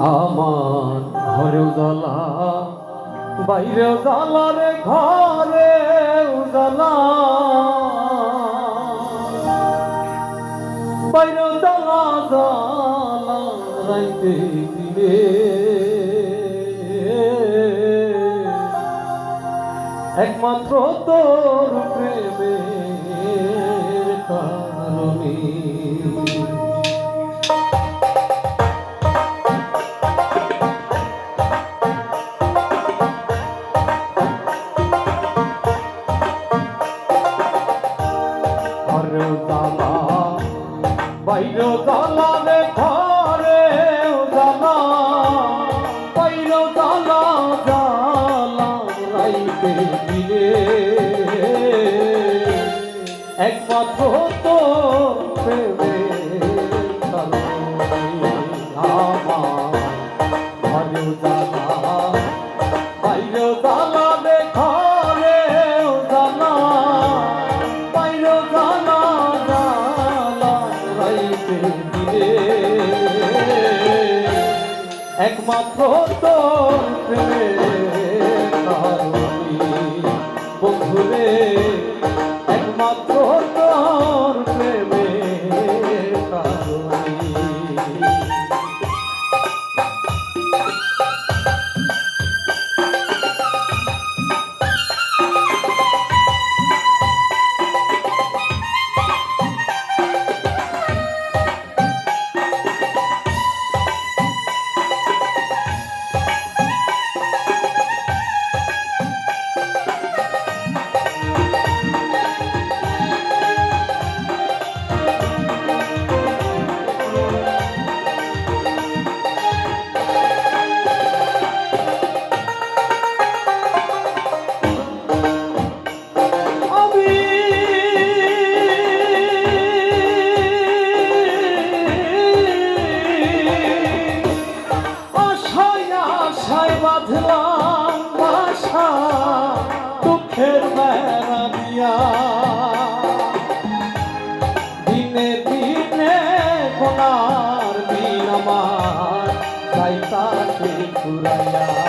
আমার ঘরে উজালা, বাইরে উজালা রে, ঘরে উজালা। বাইরে উজালা জালা রাইতে দিলে। একমাত্র তোর প্রেমের উজালা বাইরে উজালা রে ঘরে উজালা বাইরে উজালা জালা রাইতে দিলে একমাত্র তো প্রেমের একমাত্র তো যাইতাছে